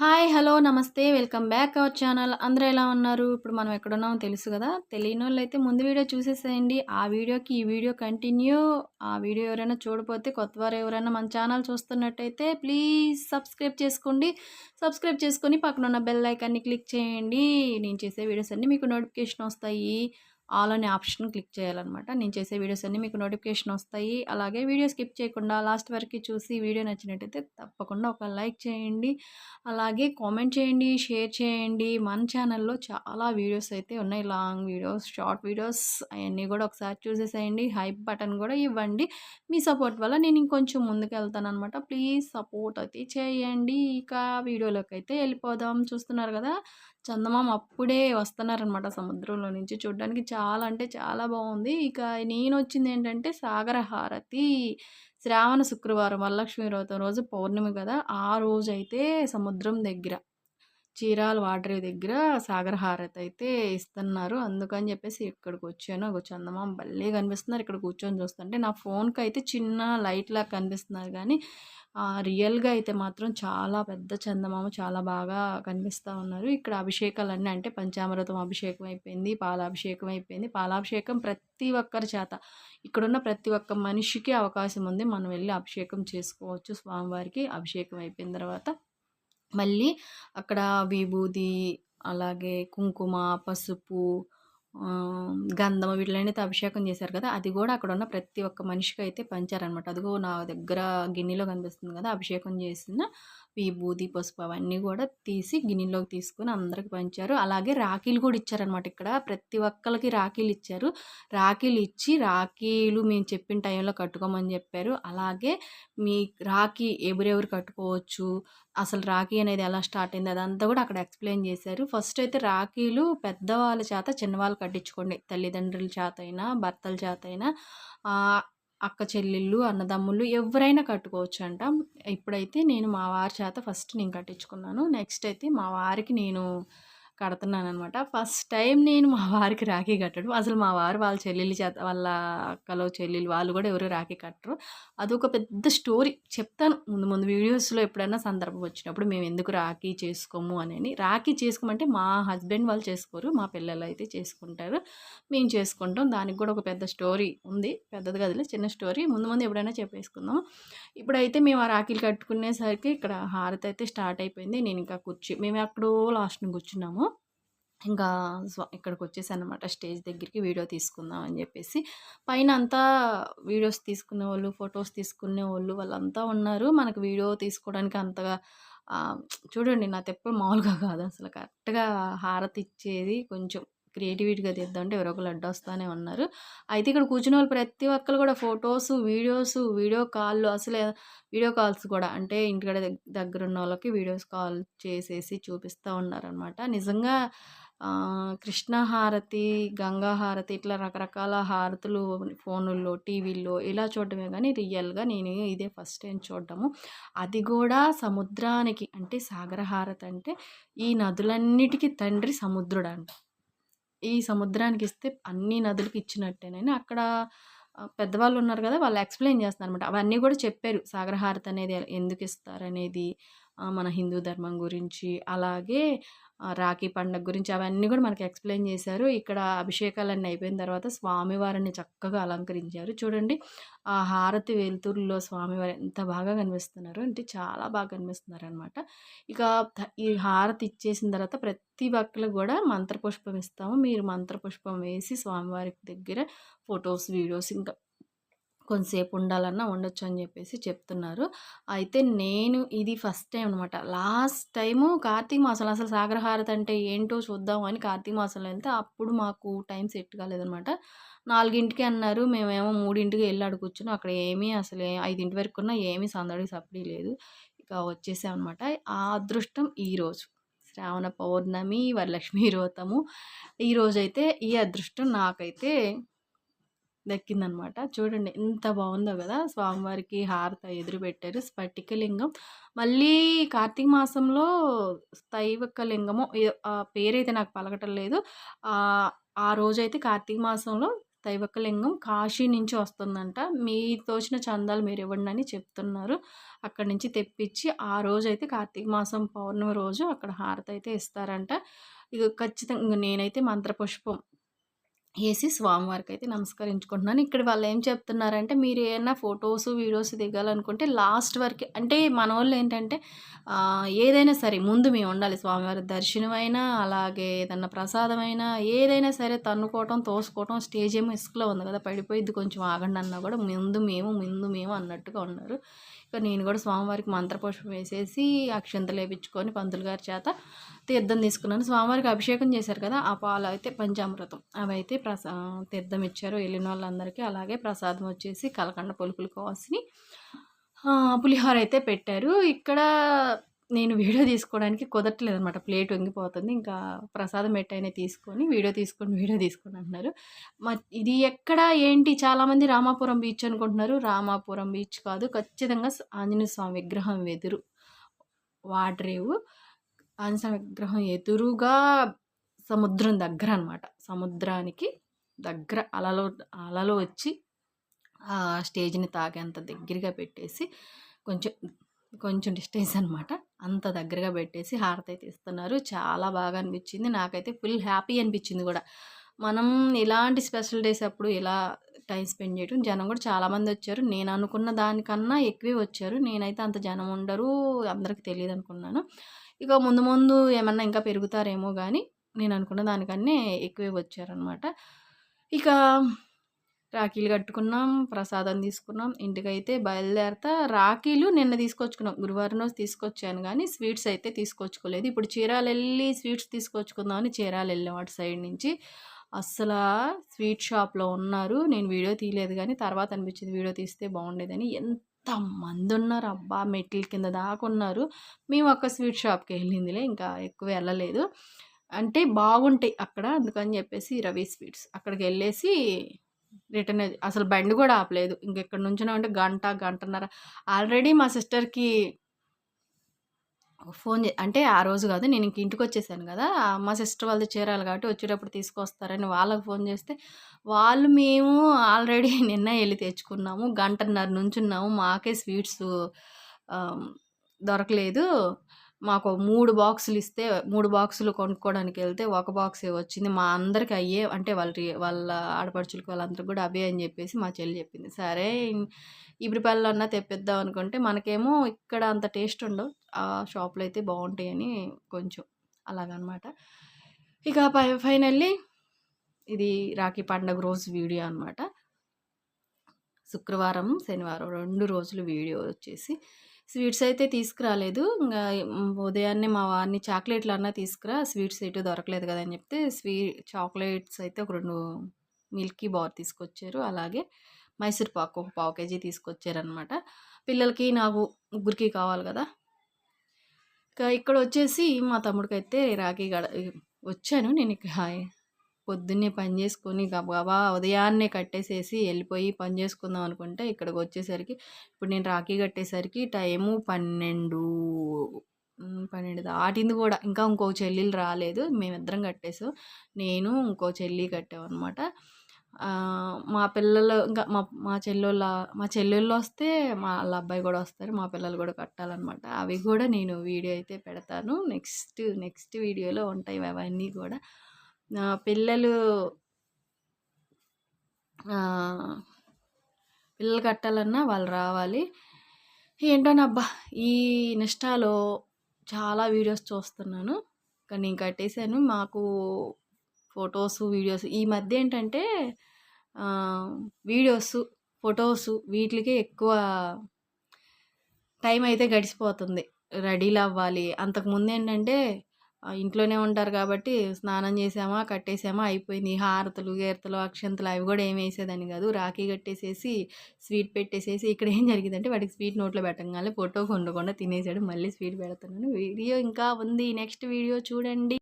Hi hello నమస్తే welcome back our channel. అందరూ ఎలా ఉన్నారు? ఇప్పుడు మనం ఎక్కడున్నామో తెలుసు కదా? తెలియని వాళ్ళు అయితే ముందు వీడియో చూసేసేయండి. ఆ వీడియోకి ఈ వీడియో కంటిన్యూ. ఆ వీడియో ఎవరైనా చూడపోతే కొత్త వారు ఎవరైనా మన ఛానల్ చూస్తున్నట్టయితే ప్లీజ్ సబ్స్క్రైబ్ చేసుకోండి. సబ్స్క్రైబ్ చేసుకొని పక్కన ఉన్న బెల్ ఐకాన్ని క్లిక్ చేయండి. నేను చేసే వీడియోస్ అన్నీ మీకు నోటిఫికేషన్ వస్తాయి. ఆల్ అనే ఆప్షన్ క్లిక్ చేయాలన్నమాట. నేను చేసే వీడియోస్ అన్నీ మీకు నోటిఫికేషన్ వస్తాయి. అలాగే వీడియో స్కిప్ చేయకుండా లాస్ట్ వరకు చూసి వీడియో నచ్చినట్టయితే తప్పకుండా ఒక లైక్ చేయండి. అలాగే కామెంట్ చేయండి షేర్ చేయండి. మన ఛానల్లో చాలా వీడియోస్ అయితే ఉన్నాయి. లాంగ్ వీడియోస్ షార్ట్ వీడియోస్ అవన్నీ కూడా ఒకసారి చూసేసేయండి. హైప్ బటన్ కూడా ఇవ్వండి. మీ సపోర్ట్ వల్ల నేను ఇంకొంచెం ముందుకు వెళ్తాను అనమాట ప్లీజ్ సపోర్ట్ అయితే చేయండి. ఇక వీడియోలోకి అయితే వెళ్ళిపోదాం. చూస్తున్నారు కదా? చందమామ అప్పుడే వస్తున్నారనమాట సముద్రంలో నుంచి చూడడానికి. చాలా అంటే చాలా బాగుంది. ఇక నేను వచ్చింది ఏంటంటే సాగర హారతి. శ్రావణ శుక్రవారం వరలక్ష్మి వ్రతం రోజు పౌర్ణమి కదా. ఆ రోజు అయితే సముద్రం దగ్గర. చీరాల వాటర్ దగ్గర సాగర హారతి అయితే ఇస్తున్నారు. అందుకని చెప్పేసి ఇక్కడికి వచ్చాను. ఒక చందమామ భలే కనిపిస్తున్నారు ఇక్కడ కూర్చొని చూస్తుంటే. నా ఫోన్కి అయితే చిన్న లైట్ లాగా కనిపిస్తున్నారు కానీ రియల్గా అయితే మాత్రం చాలా పెద్ద చందమామ చాలా బాగా కనిపిస్తూ ఉన్నారు. ఇక్కడ అభిషేకాలన్నీ అంటే పంచామృతం అభిషేకం అయిపోయింది పాలాభిషేకం అయిపోయింది. పాలాభిషేకం ప్రతి ఒక్కరి చేత ఇక్కడున్న ప్రతి ఒక్క మనిషికి అవకాశం ఉంది. మనం వెళ్ళి అభిషేకం చేసుకోవచ్చు. స్వామివారికి అభిషేకం అయిపోయిన తర్వాత మళ్ళీ అక్కడ విభూది అలాగే కుంకుమ పసుపు గంధం వీటిలైతే అభిషేకం చేశారు కదా! అది కూడా అక్కడ ఉన్న ప్రతి ఒక్క మనిషికి అయితే పంచారనమాట అదిగో నా దగ్గర గిన్నెలో కనిపిస్తుంది కదా! అభిషేకం చేసిన విభూది పసుపు అవన్నీ కూడా తీసి గిన్నెలోకి తీసుకొని అందరికి పంచారు. అలాగే రాఖీలు కూడా ఇచ్చారనమాట ఇక్కడ. ప్రతి ఒక్కరికి రాఖీలు ఇచ్చారు. రాఖీలు ఇచ్చి రాఖీలు మేము చెప్పిన టైంలో కట్టుకోమని చెప్పారు. అలాగే మీ రాఖీ ఎవరెవరు కట్టుకోవచ్చు అసలు రాఖీ అనేది ఎలా స్టార్ట్ అయింది అదంతా కూడా అక్కడ ఎక్స్ప్లెయిన్ చేశారు. ఫస్ట్ అయితే రాఖీలు పెద్దవాళ్ళ చేత చిన్నవాళ్ళు కట్టించుకోండి. తల్లిదండ్రుల చేత అయినా భర్తల చేత అయినా. అక్క చెల్లెళ్ళు అన్నదమ్ముళ్ళు ఎవరైనా కట్టుకోవచ్చు అంట ఇప్పుడైతే నేను మా వారి చేత ఫస్ట్ నేను కట్టించుకున్నాను. నెక్స్ట్ అయితే మా వారికి నేను కడుతున్నాను అనమాట ఫస్ట్ టైం నేను మా వారికి రాఖీ కట్టడం. అసలు మా వారు వాళ్ళ చెల్లెలు చేత వాళ్ళ అక్కలో చెల్లెలు వాళ్ళు కూడా ఎవరు రాఖీ కట్టరు. అదొక పెద్ద స్టోరీ. చెప్తాను. ముందు ముందు వీడియోస్లో ఎప్పుడైనా సందర్భం వచ్చినప్పుడు మేము ఎందుకు రాఖీ చేసుకోము అని రాఖీ చేసుకోమంటే మా హస్బెండ్ వాళ్ళు చేసుకోరు. మా పిల్లలు అయితే చేసుకుంటారు. మేము చేసుకుంటాం. దానికి కూడా ఒక పెద్ద స్టోరీ ఉంది. పెద్దది కదిలే చిన్న స్టోరీ. ముందు ముందు ఎప్పుడైనా చెప్పేసుకుందాం. ఇప్పుడైతే మేము ఆ రాఖీలు కట్టుకునేసరికి ఇక్కడ హారతి అయితే స్టార్ట్ అయిపోయింది. నేను ఇంకా కూర్చి మేము అక్కడో లాస్ట్ని కూర్చున్నాము. ఇంకా ఇక్కడికి వచ్చేసాను అనమాట స్టేజ్ దగ్గరికి వీడియో తీసుకుందాం అని చెప్పేసి. పైన అంతా వీడియోస్ తీసుకునే వాళ్ళు ఫొటోస్ తీసుకునే వాళ్ళు వాళ్ళంతా ఉన్నారు. మనకు వీడియో తీసుకోవడానికి అంతగా చూడండి నా తెప్ప మామూలుగా కాదు. అసలు కరెక్ట్గా హారతి ఇచ్చేది కొంచెం క్రియేటివిటీగా తీద్దామంటే ఎవరో ఒకరు అడ్డు వస్తూనే ఉన్నారు. అయితే ఇక్కడ కూర్చున్న వాళ్ళు ప్రతి ఒక్కరు కూడా ఫొటోస్ వీడియోస్ వీడియో కాల్లు అసలు వీడియో కాల్స్ కూడా అంటే ఇంటికాడ దగ్గర ఉన్న వాళ్ళకి వీడియోస్ కాల్ చేసేసి చూపిస్తూ ఉన్నారనమాట నిజంగా కృష్ణహారతి గంగాహారతి ఇట్లా రకరకాల హారతులు ఫోనుల్లో టీవీల్లో ఇలా చూడటమే కానీ రియల్గా నేను ఇదే ఫస్ట్ టైం చూడటము. అది కూడా సముద్రానికి అంటే సాగర హారతి అంటే ఈ నదులన్నిటికీ తండ్రి సముద్రుడు అంట ఈ సముద్రానికి ఇస్తే అన్ని నదులకి ఇచ్చినట్టేనని అక్కడ పెద్దవాళ్ళు ఉన్నారు కదా వాళ్ళు ఎక్స్ప్లెయిన్ చేస్తున్నారు అనమాట అవన్నీ కూడా చెప్పారు సాగరహారతి అనేది ఎందుకు ఇస్తారనేది మన హిందూ ధర్మం గురించి అలాగే రాఖీ పండగ గురించి అవన్నీ కూడా మనకి ఎక్స్ప్లెయిన్ చేశారు. ఇక్కడ అభిషేకాలన్నీ అయిపోయిన తర్వాత స్వామివారిని చక్కగా అలంకరించారు. చూడండి ఆ హారతి వెలుతురులో స్వామివారు ఎంత బాగా కనిపిస్తున్నారు అంటే చాలా బాగా కనిపిస్తున్నారు అనమాట ఇక ఈ హారతి ఇచ్చేసిన తర్వాత ప్రతి భక్తులకు కూడా మంత్రపుష్పం ఇస్తాము. మీరు మంత్రపుష్పం వేసి స్వామివారి దగ్గర ఫొటోస్ వీడియోస్ ఇంకా కొంతసేపు ఉండాలన్నా ఉండొచ్చు అని చెప్పేసి చెప్తున్నారు. అయితే నేను ఇది ఫస్ట్ టైం అనమాట లాస్ట్ టైము కార్తీక మాసంలో అసలు సాగరహారతి అంటే ఏంటో చూద్దాం అని కార్తీక మాసంలో వెళ్తే అప్పుడు మాకు టైం సెట్ కాలేదనమాట నాలుగింటికి అన్నారు. మేమేమో మూడింటికి వెళ్ళి అక్కడ కూర్చున్నాం అక్కడ ఏమీ అసలు ఐదింటి వరకు ఉన్నా ఏమీ సందడి సప్పడి లేదు. ఇక వచ్చేసామన్నమాట ఆ అదృష్టం ఈరోజు శ్రావణ పౌర్ణమి వరలక్ష్మి వ్రతము. ఈరోజైతే ఈ అదృష్టం నాకైతే దక్కిందనమాట. చూడండి ఎంత బాగుందో కదా! స్వామివారికి హారత ఎదురు పెట్టారు స్ఫటికలింగం మళ్ళీ కార్తీక మాసంలో స్థైవక లింగము పేరైతే నాకు పలకటం లేదు ఆ రోజైతే కార్తీక మాసంలో దైవకలింగం కాశీ నుంచి వస్తుందంట. మీ తోచిన చందాలు మీరు ఇవ్వండి అని చెప్తున్నారు. అక్కడి నుంచి తెప్పించి ఆ రోజు అయితే కార్తీక మాసం పౌర్ణమి రోజు అక్కడ హారతి అయితే ఇస్తారంట. ఇక ఖచ్చితంగా నేనైతే మంత్రపుష్పం వేసి స్వామివారికి అయితే నమస్కరించుకుంటున్నాను. ఇక్కడ వాళ్ళు ఏం చెప్తున్నారంటే మీరు ఏమైనా ఫొటోస్ వీడియోస్ దిగాలనుకుంటే లాస్ట్ వరకు అంటే మన వాళ్ళు ఏంటంటే ఏదైనా సరే ముందు మేము ఉండాలి స్వామివారి దర్శనం అయినా అలాగే ఏదన్నా ప్రసాదమైనా ఏదైనా సరే తన్నుకోవటం తోసుకోవటం స్టేజ్ ఏమో ఇసుకలో ఉంది కదా పడిపోయిద్ది కొంచెం ఆగండి అన్నా కూడా ముందు మేము ముందు మేము అన్నట్టుగా ఉన్నారు. ఇక నేను కూడా స్వామివారికి మంత్రపుష్పం వేసేసి అక్షంతలు వేయించుకొని పంతులు గారి చేత తీర్థం తీసుకున్నాను. స్వామివారికి అభిషేకం చేశారు కదా ఆ పాలు అయితే పంచామృతం. అవైతే ప్రసా తీర్థం ఇచ్చారు వెళ్ళిన వాళ్ళందరికీ అలాగే ప్రసాదం వచ్చేసి కలకండ పులుపులు కోసి పులిహోర అయితే పెట్టారు. ఇక్కడ నేను వీడియో తీసుకోవడానికి కుదరట్లేదు అనమాట ప్లేట్ వంగిపోతుంది. ఇంకా ప్రసాదం పెట్టైనా తీసుకొని వీడియో తీసుకొని వీడియో తీసుకొని అంటున్నారు. ఇది ఎక్కడ ఏంటి? చాలామంది రామాపురం బీచ్ అనుకుంటున్నారు. రామాపురం బీచ్ కాదు ఖచ్చితంగా ఆంజనేయ స్వామి విగ్రహం ఎదురు. వాటరేవు ఆంజనేయ విగ్రహం ఎదురుగా సముద్రం దగ్గర అనమాట సముద్రానికి దగ్గర అలలు అలలు వచ్చి ఆ స్టేజ్ని తాగేంత దగ్గరగా పెట్టేసి కొంచెం కొంచెం డిస్టెన్స్ అనమాట అంత దగ్గరగా పెట్టేసి హారతి అయితే ఇస్తున్నారు. చాలా బాగా అనిపించింది. నాకైతే ఫుల్ హ్యాపీ అనిపించింది కూడా. మనం ఇలాంటి స్పెషల్ డేస్ అప్పుడు ఇలా టైం స్పెండ్ చేయడం జనం కూడా చాలామంది వచ్చారు. నేను అనుకున్న దానికన్నా ఎక్కువే వచ్చారు. నేనైతే అంత జనం ఉండరు. అందరికి తెలియదు అనుకున్నాను ఇక ముందు ముందు ఏమన్నా ఇంకా పెరుగుతారేమో కానీ నేను అనుకున్న దానికన్నా ఎక్కువే వచ్చారనమాట. ఇక రాఖీలు కట్టుకున్నాం ప్రసాదం తీసుకున్నాం ఇంటికైతే బయలుదేరతా రాఖీలు నిన్న తీసుకొచ్చుకున్నాం. గురువారం రోజు తీసుకొచ్చాను కానీ స్వీట్స్ అయితే తీసుకొచ్చుకోలేదు. ఇప్పుడు చీరాలు వెళ్ళి స్వీట్స్ తీసుకొచ్చుకుందామని చీరాలు వెళ్ళాం అటు సైడ్ నుంచి. అస్సలు స్వీట్ షాప్లో ఉన్నారు. నేను వీడియో తీయలేదు కానీ తర్వాత అనిపించింది వీడియో తీస్తే బాగుండేదని. ఎంత మంది ఉన్నారు? అబ్బా! మెట్ల కింద దాకా ఉన్నారు. మేము ఒక్క స్వీట్ షాప్కి వెళ్ళిందిలే ఇంకా ఎక్కువ వెళ్ళలేదు. అంటే బాగుంటాయి అక్కడ. అందుకని చెప్పేసి రవి స్వీట్స్ అక్కడికి వెళ్ళేసి రిటర్న్ అసలు బండి కూడా ఆపలేదు. ఇంకెక్కడి నుంచినా అంటే గంట గంటన్నర. ఆల్రెడీ మా సిస్టర్కి ఫోన్ చే అంటే ఆ రోజు కాదు నేను ఇంక ఇంటికి వచ్చేసాను కదా. మా సిస్టర్ వాళ్ళు చేరాలి కాబట్టి వచ్చేటప్పుడు తీసుకొస్తారని వాళ్ళకి ఫోన్ చేస్తే వాళ్ళు మేము ఆల్రెడీ నిన్న వెళ్ళి తెచ్చుకున్నాము. గంటన్నర నుంచున్నాము. మాకే స్వీట్స్ దొరకలేదు. మాకు మూడు బాక్సులు ఇస్తే మూడు బాక్సులు కొనుక్కోవడానికి వెళ్తే ఒక బాక్సే వచ్చింది. మా అందరికి అయ్యే అంటే వాళ్ళ వాళ్ళ ఆడపడుచులకు వాళ్ళందరికి కూడా అవే అని చెప్పేసి మా చెల్లి చెప్పింది. సరే ఇబ్రిపల్లిలో అన్నా తెప్పిద్దాం అనుకుంటే మనకేమో ఇక్కడ అంత టేస్ట్ ఉండవు. ఆ షాప్లో అయితే బాగుంటాయని కొంచెం అలాగనమాట. ఇక ఫైనల్లీ ఇది రాఖీ పండగ రోజు వీడియో అనమాట. శుక్రవారం శనివారం రెండు రోజులు వీడియో వచ్చేసి స్వీట్స్ అయితే తీసుకురాలేదు. ఇంకా ఉదయాన్నే మా వారిని చాక్లెట్లు అన్నా తీసుకురా స్వీట్స్ ఎటు దొరకలేదు కదా అని చెప్తే స్వీ చాక్లెట్స్ అయితే ఒక రెండు మిల్కీ బార్ తీసుకొచ్చారు. అలాగే మైసూర్ పాకు ఒక పావు కేజీ తీసుకొచ్చారనమాట పిల్లలకి నాకు ముగ్గురికి కావాలి కదా. ఇంకా ఇక్కడ వచ్చేసి మా తమ్ముడికి అయితే రాఖీ గడ వచ్చాను. నేను ఇక పొద్దున్నే పని చేసుకొని గబగబా ఉదయాన్నే కట్టేసేసి వెళ్ళిపోయి పని చేసుకుందాం అనుకుంటే ఇక్కడికి వచ్చేసరికి ఇప్పుడు నేను రాఖీ కట్టేసరికి టైము పన్నెండు. పన్నెండు దాటింది కూడా. ఇంకా ఇంకో చెల్లెలు రాలేదు. మేమిద్దరం కట్టేసాం. నేను ఇంకో చెల్లి కట్టామన్నమాట. మా పిల్లలు ఇంకా మా మా చెల్లెళ్ళ మా చెల్లెళ్ళు వస్తే మా వాళ్ళ అబ్బాయి కూడా వస్తారు. మా పిల్లలు కూడా కట్టాలన్నమాట. అవి కూడా నేను వీడియో అయితే పెడతాను. నెక్స్ట్ నెక్స్ట్ వీడియోలో ఉంటాయి అవన్నీ కూడా. పిల్లలు పిల్లలు కట్టాలన్నా వాళ్ళు రావాలి. ఏంటోనబ్బా ఈ నిష్టాలో చాలా వీడియోస్ చూస్తున్నాను. కానీ నేను కట్టేశాను. మాకు ఫొటోస్ వీడియోస్ ఈ మధ్య ఏంటంటే వీడియోస్ ఫొటోస్ వీటికే ఎక్కువ టైం అయితే గడిచిపోతుంది. రెడీలు అవ్వాలి. అంతకుముందు ఏంటంటే ఇంట్లోనే ఉంటారు కాబట్టి స్నానం చేసామా కట్టేసామా అయిపోయింది. హారతులు గేరతలు అక్షంతలు అవి కూడా ఏమి వేసేదాన్ని కాదు. రాఖీ కట్టేసేసి స్వీట్ పెట్టేసేసి ఇక్కడ ఏం జరిగిందంటే వాడికి స్వీట్ నోట్లో పెట్టగానే ఫోటో కొండకుండా తినేసాడు. మళ్ళీ స్వీట్ పెడుతున్నాను. వీడియో ఇంకా ఉంది. నెక్స్ట్ వీడియో చూడండి.